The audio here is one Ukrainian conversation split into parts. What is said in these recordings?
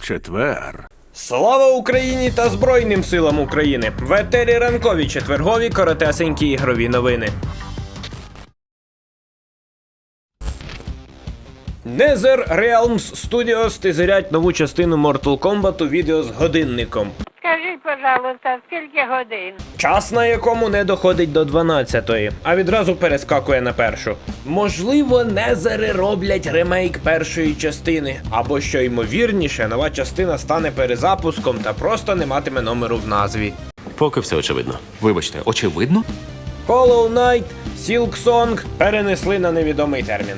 четвер. Слава Україні та Збройним силам України! В етері ранкові четвергові коротесенькі ігрові новини. Nether Realms Studios тизерять нову частину Mortal Kombat у відео з годинником. Скажіть, пожалуйста, скільки годин? Час на якому не доходить до 12-ї, а відразу перескакує на першу. Можливо, Незери роблять ремейк першої частини, або що ймовірніше, нова частина стане перезапуском та просто не матиме номеру в назві. Поки все очевидно. Вибачте, очевидно? Hollow Knight, Silk Song перенесли на невідомий термін.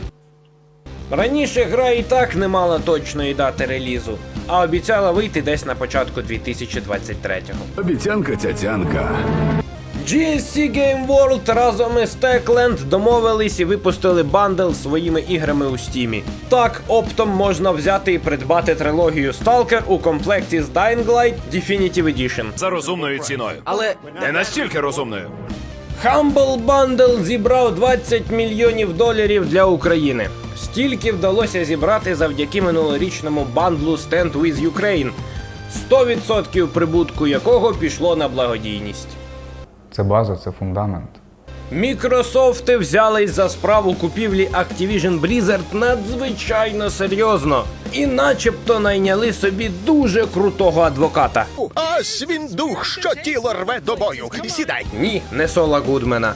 Раніше гра і так не мала точної дати релізу, а обіцяла вийти десь на початку 2023-го. Обіцянка цяцянка. GSC Game World разом із Techland домовились і випустили бандл своїми іграми у стімі. Так, оптом можна взяти і придбати трилогію Stalker у комплекті з Dying Light Definitive Edition. за розумною ціною. Але не настільки розумною. Humble Bundle зібрав 20 мільйонів доларів для України. Стільки вдалося зібрати завдяки минулорічному бандлу Stand with Ukraine, 100% прибутку якого пішло на благодійність. Це база, це фундамент. Мікрософти взялись за справу купівлі Activision Blizzard надзвичайно серйозно і начебто найняли собі дуже крутого адвоката. Ось він дух, що тіло рве до бою. Сідай. Ні, не Сола Гудмена.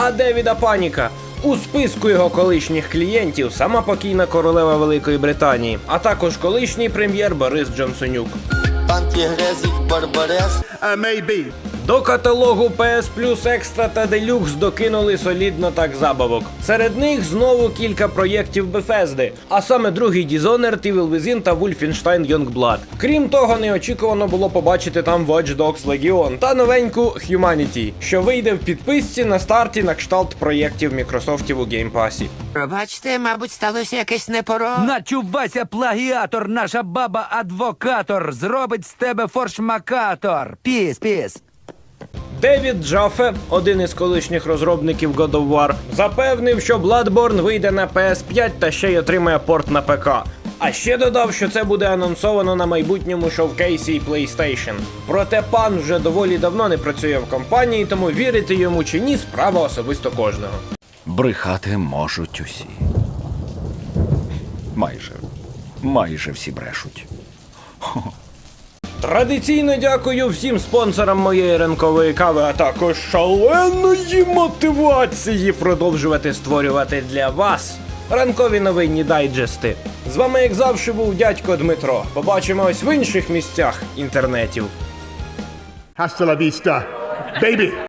А Девіда Паніка. У списку його колишніх клієнтів сама покійна королева Великої Британії, а також колишній прем'єр Борис Джонсонюк. Антигрезик Барбарес. До каталогу PS Plus Extra та Deluxe докинули солідно так забавок. Серед них знову кілька проєктів Bethesda, а саме другий Dishonored, Evil Within та Wolfenstein Youngblood. Крім того, неочікувано було побачити там Watch Dogs Legion та новеньку Humanity, що вийде в підписці на старті на кшталт проєктів Мікрософтів у геймпасі. Пробачте, мабуть, сталося якесь непоро. Начувайся, плагіатор, наша баба адвокатор, зробить з тебе форшмакатор. Піс, піс. Девід Джаффе, один із колишніх розробників God of War, запевнив, що Bloodborne вийде на PS5 та ще й отримає порт на ПК. А ще додав, що це буде анонсовано на майбутньому шовкейсі PlayStation. Проте пан вже доволі давно не працює в компанії, тому вірити йому чи ні справа особисто кожного. Брехати можуть усі. Майже. Майже всі брешуть. Традиційно дякую всім спонсорам моєї ранкової кави, а також шаленої мотивації продовжувати створювати для вас ранкові новинні дайджести. З вами, як завжди, був дядько Дмитро. Побачимось в інших місцях інтернетів. Hasta la vista, baby.